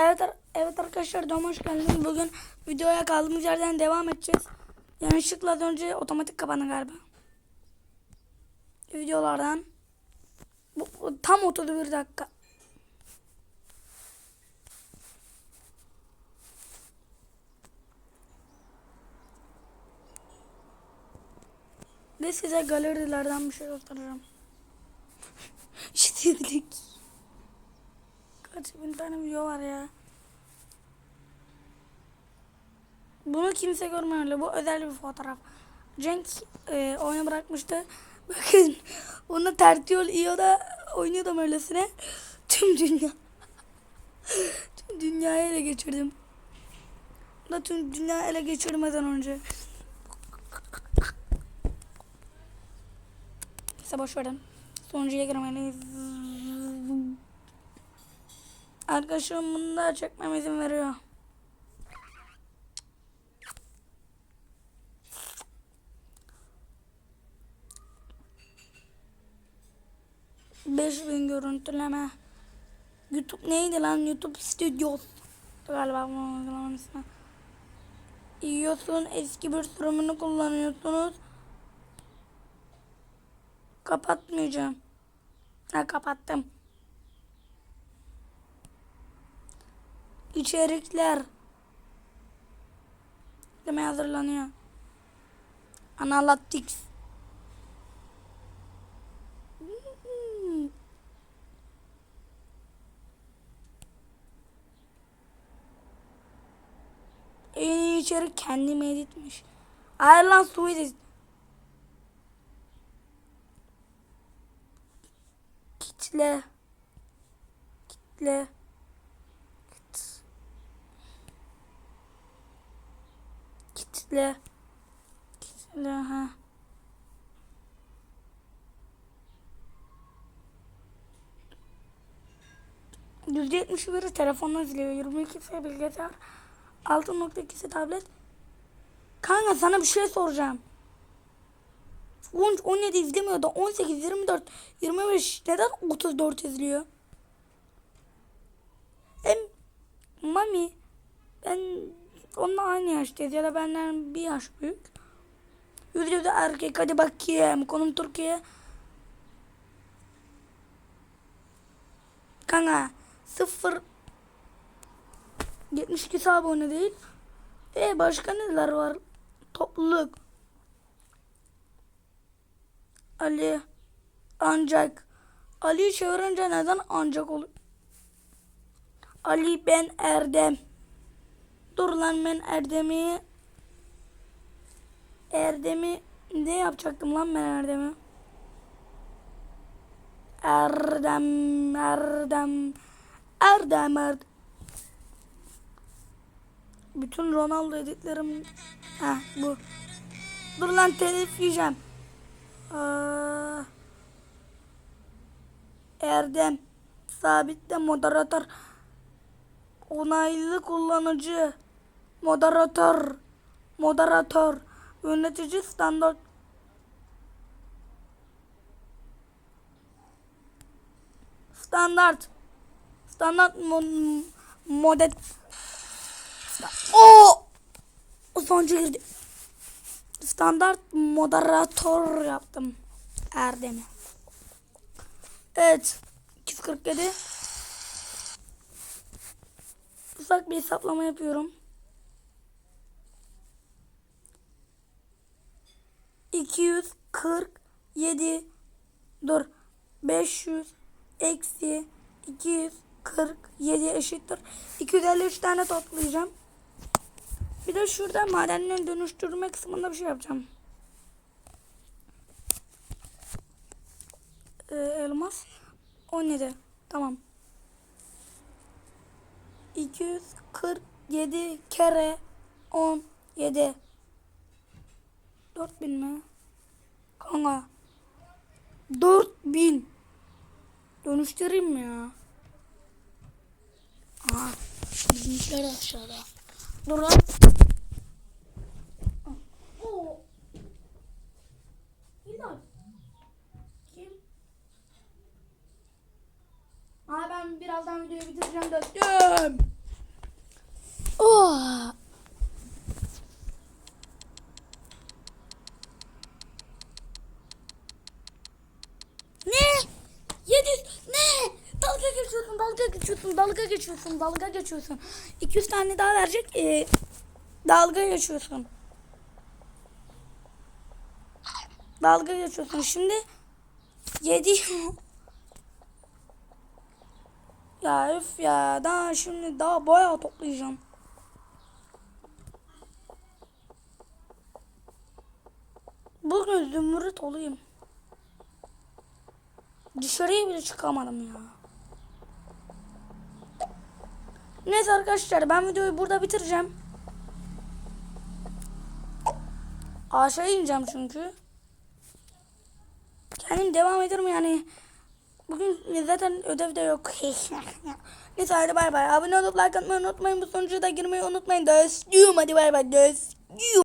Evet, evet arkadaşlar dom hoş geldiniz. Bugün videoya kaldığımız yerden devam edeceğiz. Yanlışlıkla önce otomatik kapandı galiba. Videolardan. Bu, bu tam 31 dakika. Ve size galerilerden bir şey göstereceğim. Şimdilik. Kaç bin tane video var ya. Bunu kimse görmüyor. Bu özel bir fotoğraf. Cenk e, oyunu bırakmıştı. Bakın onu Tertiyol İyo'da oynuyordum öylesine. Tüm dünya. tüm dünyayı ele geçirdim. Da tüm dünya ele geçirmeden önce. Neyse boş verin. Sonuncuya girmeliyiz. Arkadaşım bunu da çekmem izin veriyor. Beş bin görüntüleme. YouTube neydi lan? YouTube Studios. Galiba bu uygulamanın ismi. iOS'un eski bir sürümünü kullanıyorsunuz. Kapatmayacağım. Ha kapattım. İçerikler. Demeye hazırlanıyor. Analytics. Hmm. En iyi içerik kendim editmiş. Ireland Swedish. Kitle. Kitle. Kitle. Kitle ha. %71'i telefonla izliyor. 22'si bilgisayar. 6.2'si tablet. Kanka sana bir şey soracağım. 13, 17 izlemiyor da 18, 24, 25 neden 34 izliyor? Onunla aynı yaştayız ya da benden bir yaş büyük. Videoda erkek hadi bakayım konum Türkiye. Kanka 0 72 abone değil. E başka neler var? Topluluk. Ali ancak Ali çevirince neden ancak olur? Ali ben Erdem. Dur lan ben Erdem'i Erdem'i ne yapacaktım lan ben Erdem'i? Erdem Erdem Erdem Erdem bütün Ronaldo editlerim ha bu. Dur lan telif yiyeceğim. Aa, Erdem sabitle moderatör onaylı kullanıcı moderatör moderatör yönetici standart standart standart mo modet o sonuncu girdi standart moderatör yaptım Erdem'i. Evet. 247. Ufak bir hesaplama yapıyorum. 247 dur 500 eksi 247 eşittir. 253 tane toplayacağım. Bir de şurada madenlerin dönüştürme kısmında bir şey yapacağım. Ee, elmas 17. Tamam. 247 kere 17. 4000 mi? Kanka. 4000. Dönüştüreyim mi ya? Aha. Bizimkiler aşağıda. Dur lan. Aa ben birazdan videoyu bitireceğim de. Düm. Oh. Ne? 700 ne? Dalga geçiyorsun, dalga geçiyorsun, dalga geçiyorsun, dalga geçiyorsun. 200 tane daha verecek. ee, dalga geçiyorsun. Dalga geçiyorsun. Şimdi 7 Ya üf ya daha şimdi daha bayağı toplayacağım. Bugün zümrüt olayım. Dışarıya bile çıkamadım ya. Neyse arkadaşlar ben videoyu burada bitireceğim. Aşağı ineceğim çünkü. Kendim devam ederim yani. Bugün zaten ödev de yok. Neyse hadi bay bay. Abone olup like atmayı unutmayın. Bu sonucu da girmeyi unutmayın. Dostum hadi bay bay. Dostum.